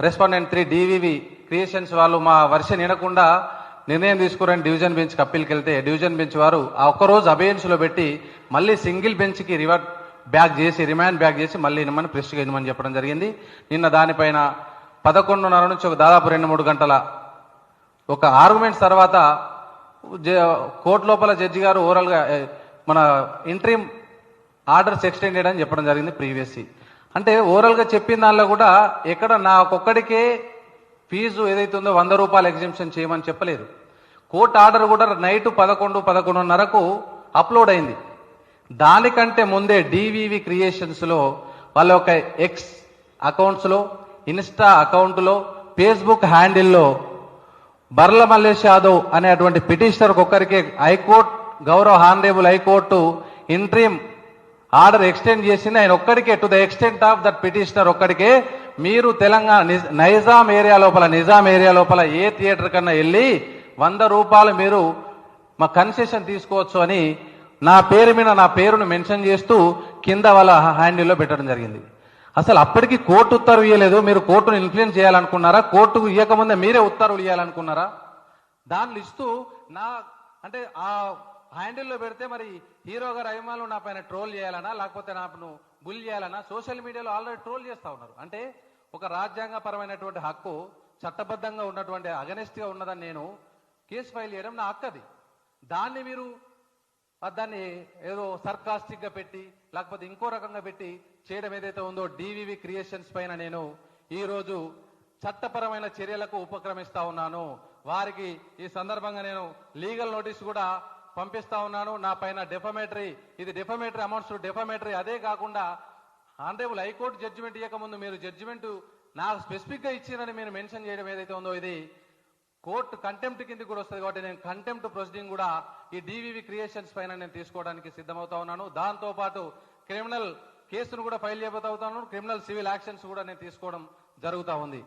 Respondent three DVV creations వాళ్ళు మా వర్షం వినకుండా నిర్ణయం తీసుకురని డివిజన్ బెంచ్ అప్పీల్కి వెళ్తే డివిజన్ బెంచ్ వారు ఆ ఒక్కరోజు అబయన్స్లో పెట్టి మళ్ళీ సింగిల్ బెంచ్కి రివర్ట్ బ్యాక్ చేసి రిమాండ్ బ్యాక్ చేసి మళ్ళీ ఇనమని ప్రెస్ట్గా ఇనమని చెప్పడం జరిగింది. నిన్న దానిపైన పదకొండున్నర నుంచి ఒక దాదాపు రెండు మూడు గంటల ఒక ఆర్గ్యుమెంట్స్ తర్వాత జ- కోర్టు లోపల జడ్జి గారు ఓవరాల్గా మన ఇంట్రీమ్ ఆర్డర్స్ ఎక్స్టెండ్ చేయడం చెప్పడం జరిగింది ప్రీవియస్ అంటే ఓవరాల్గా చెప్పిన దానిలో కూడా ఎక్కడ నా ఒక్కొక్కడికే ఫీజు ఏదైతే ఉందో వంద రూపాయలు ఎగ్జిబిషన్ చేయమని చెప్పలేదు. కోర్టు ఆర్డర్ కూడా నైట్ పదకొండు పదకొండున్నరకు అప్లోడ్ అయింది. దానికంటే ముందే డివివి క్రియేషన్స్లో వాళ్ళ యొక్క ఎక్స్ అకౌంట్స్లో ఇన్స్టా అకౌంట్లో ఫేస్బుక్ హ్యాండిల్లో బర్ల మల్లేష్ యాదవ్ అనేటువంటి పిటిషనర్ ఒక్కరికి హైకోర్టు గౌరవ honourable high court interim order extend చేసింది. ఆయన ఒక్కడికే to the extent of that petitioner ఒక్కడికే. మీరు తెలంగాణ నైజాం ఏరియా లోపల నిజాం ఏరియా లోపల ఏ థియేటర్ కన్నా వెళ్ళి వంద రూపాయలు మీరు మా కన్సెషన్ తీసుకోవచ్చు అని నా పేరు మీద నా పేరును మెన్షన్ చేస్తూ కింద వాళ్ళ హ్యాండిల్లో పెట్టడం జరిగింది. అసలు అప్పటికి కోర్టు ఉత్తర్వు ఇవ్వలేదు మీరు కోర్టును ఇన్ఫ్లుయెన్స్ చేయాలనుకున్నారా? కోర్టుకు ఇవ్వకముందే మీరే ఉత్తర్వులు ఇవ్వాలనుకున్నారా దాన్ని ఇస్తూ నా అంటే ఆ హ్యాండిల్లో పెడితే మరి హీరో గారు అభిమానులు నా పైన ట్రోల్ చేయాలనా లేకపోతే నాకు బుల్ చేయాలనా? సోషల్ మీడియాలో ఆల్రెడీ ట్రోల్ చేస్తూ ఉన్నారు. అంటే ఒక రాజ్యాంగపరమైనటువంటి హక్కు చట్టబద్ధంగా ఉన్నటువంటి అగనెస్ట్గా ఉన్నదని నేను కేసు ఫైల్ చేయడం నా హక్కు అది దాన్ని మీరు దాన్ని ఏదో సర్కాస్టిక్గా పెట్టి లేకపోతే ఇంకో రకంగా పెట్టి చేయడం ఏదైతే ఉందో డివివి క్రియేషన్స్ పైన నేను ఈరోజు చట్టపరమైన చర్యలకు ఉపక్రమిస్తా ఉన్నాను. వారికి ఈ సందర్భంగా నేను లీగల్ నోటీస్ కూడా పంపిస్తా ఉన్నాను నా పైన డెఫమేటరీ ఇది డెఫమేటరీ అమౌంట్స్ డెఫమేటరీ అదే కాకుండా ఆనరేబుల్ హైకోర్టు జడ్జిమెంట్ ఇవ్వకముందు మీరు జడ్జిమెంట్ నాకు స్పెసిఫిక్గా ఇచ్చిందని మీరు మెన్షన్ చేయడం ఏదైతే ఉందో ఇది కోర్టు కంటెంప్ట్ కింద కూడా వస్తుంది కాబట్టి నేను కంటెంప్ట్ ప్రొసీడింగ్ కూడా ఈ డివివి క్రియేషన్స్ పైన నేను తీసుకోవడానికి సిద్ధమవుతా ఉన్నాను. దాంతో పాటు క్రిమినల్ కేసును కూడా ఫైల్ చేయబోతా ఉన్నాను. క్రిమినల్ సివిల్ యాక్షన్స్ కూడా నేను తీసుకోవడం జరుగుతూ ఉంది.